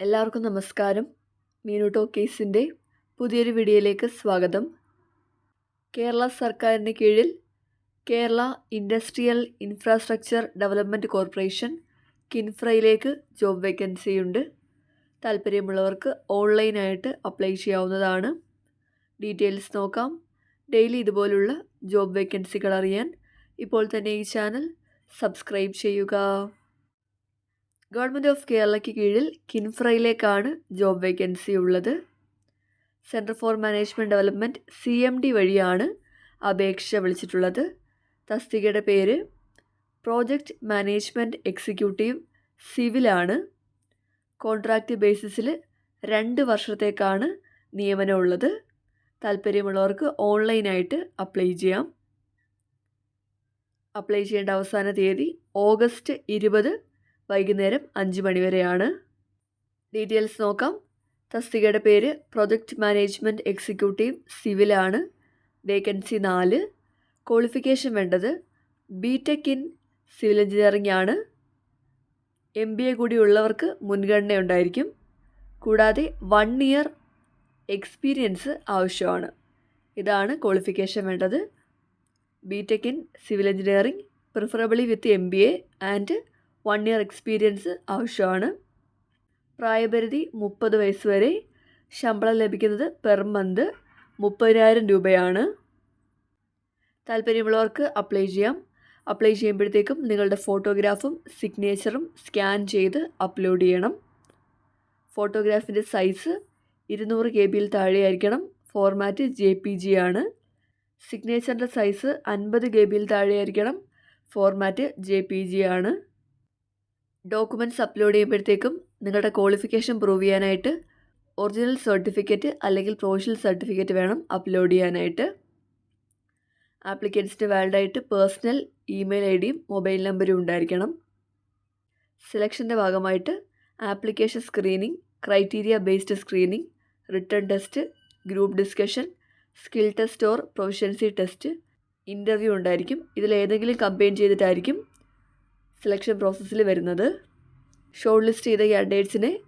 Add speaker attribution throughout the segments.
Speaker 1: എല്ലാവർക്കും നമസ്കാരം. മീനു ടോക്കീസിന്റെ പുതിയൊരു വീഡിയോയിലേക്ക് സ്വാഗതം. കേരള സർക്കാരിന് കീഴിൽ Kerala industrial infrastructure development corporation കിൻഫ്രയിലേക്ക് job vacancy ഉണ്ട്. താല്പര്യമുള്ളവർക്ക് ഓൺലൈനായിട്ട് അപ്ലൈ ചെയ്യാവുന്നതാണ്. ഡീറ്റെയിൽസ് നോക്കാം. ഡെയിലി ഇതുപോലുള്ള ജോബ് വേക്കൻസികൾ അറിയാൻ ഇപ്പോൾ തന്നെ ഈ ചാനൽ സബ്സ്ക്രൈബ് ചെയ്യുക. ഗവൺമെന്റ് ഓഫ് കേരളയ്ക്ക് കീഴിൽ കിൻഫ്രയിലേക്കാണ് ജോബ് വേക്കൻസി ഉള്ളത്. Centre for management development C M D വഴിയാണ് അപേക്ഷ വിളിച്ചിട്ടുള്ളത്. തസ്തികയുടെ പേര് പ്രോജക്റ്റ് മാനേജ്മെന്റ് എക്സിക്യൂട്ടീവ് സിവിലാണ് കോൺട്രാക്റ്റ് ബേസിസിൽ രണ്ട് വർഷത്തേക്കാണ് നിയമനമുള്ളത് താല്പര്യമുള്ളവർക്ക് ഓൺലൈനായിട്ട് അപ്ലൈ ചെയ്യാം. അപ്ലൈ ചെയ്യേണ്ട അവസാന തീയതി ഓഗസ്റ്റ് ഇരുപത് വൈകുന്നേരം അഞ്ച് മണിവരെയാണ് ഡീറ്റെയിൽസ് നോക്കാം. തസ്തികയുടെ പേര് പ്രൊജക്റ്റ് മാനേജ്മെന്റ് എക്സിക്യൂട്ടീവ് സിവിലാണ്. വേക്കൻസി നാല്. ക്വാളിഫിക്കേഷൻ വേണ്ടത് B tech in civil engineering ആണ്. എം ബി എ കൂടി ഉള്ളവർക്ക് മുൻഗണന ഉണ്ടായിരിക്കും. കൂടാതെ വൺ ഇയർ എക്സ്പീരിയൻസ് ആവശ്യമാണ്. ഇതാണ് ക്വാളിഫിക്കേഷൻ വേണ്ടത്. B tech in civil engineering preferably with M B A and year experience ആവശ്യമാണ്. പ്രായപരിധി മുപ്പത് വയസ്സ് വരെ. ശമ്പളം ലഭിക്കുന്നത് പെർ മന്ത് മുപ്പതിനായിരം രൂപയാണ്. താല്പര്യമുള്ളവർക്ക് അപ്ലൈ ചെയ്യാം. അപ്ലൈ ചെയ്യുമ്പോഴത്തേക്കും നിങ്ങളുടെ ഫോട്ടോഗ്രാഫും സിഗ്നേച്ചറും സ്കാൻ ചെയ്ത് അപ്ലോഡ് ചെയ്യണം. ഫോട്ടോഗ്രാഫിന്റെ സൈസ് ഇരുന്നൂറ് കെ ബിയിൽ താഴെയായിരിക്കണം. ഫോർമാറ്റ് ജെ പി ജി ആണ്. സിഗ്നേച്ചറിന്റെ സൈസ് അൻപത് കെ ബിയിൽ താഴെയായിരിക്കണം. ഫോർമാറ്റ് ജെ പി ജി ആണ്. ഡോക്യുമെന്റ്സ് അപ്ലോഡ് ചെയ്യുമ്പോഴത്തേക്കും നിങ്ങളുടെ ക്വാളിഫിക്കേഷൻ പ്രൂവ് ചെയ്യാനായിട്ട് ഒറിജിനൽ സർട്ടിഫിക്കറ്റ് അല്ലെങ്കിൽ പ്രൊവിഷണൽ സർട്ടിഫിക്കറ്റ് വേണം അപ്ലോഡ് ചെയ്യാനായിട്ട്. ആപ്ലിക്കൻസിന്റെ വാലിഡായിട്ട് പേഴ്സണൽ ഇമെയിൽ ഐ ഡിയും മൊബൈൽ നമ്പറും ഉണ്ടായിരിക്കണം. സെലക്ഷന്റെ ഭാഗമായിട്ട് application screening criteria based screening written test group discussion skill test or proficiency test interview ഉണ്ടായിരിക്കും. ഇതിൽ ഏതെങ്കിലും കമ്പൈൻ ചെയ്തിട്ടായിരിക്കും സെലക്ഷൻ പ്രോസസ്സിൽ വരുന്നത്. ഷോർട്ട് ലിസ്റ്റ് ചെയ്ത ക്യാൻഡിഡേറ്റ്സിനെ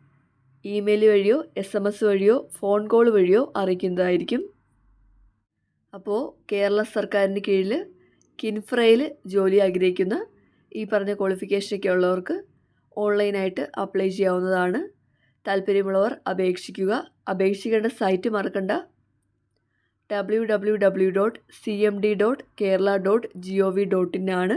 Speaker 1: ഇമെയിൽ വഴിയോ എസ് എം എസ് വഴിയോ ഫോൺ കോൾ വഴിയോ അറിയിക്കുന്നതായിരിക്കും. അപ്പോൾ കേരള സർക്കാരിന് കീഴിൽ കിൻഫ്രയിൽ ജോലി ആഗ്രഹിക്കുന്ന ഈ പറഞ്ഞ ക്വാളിഫിക്കേഷനൊക്കെ ഉള്ളവർക്ക് ഓൺലൈനായിട്ട് അപ്ലൈ ചെയ്യാവുന്നതാണ്. താല്പര്യമുള്ളവർ അപേക്ഷിക്കുക. അപേക്ഷിക്കേണ്ട സൈറ്റ് മറക്കണ്ട. W W W dot C M D dot Kerala dot G O V dot in ആണ്.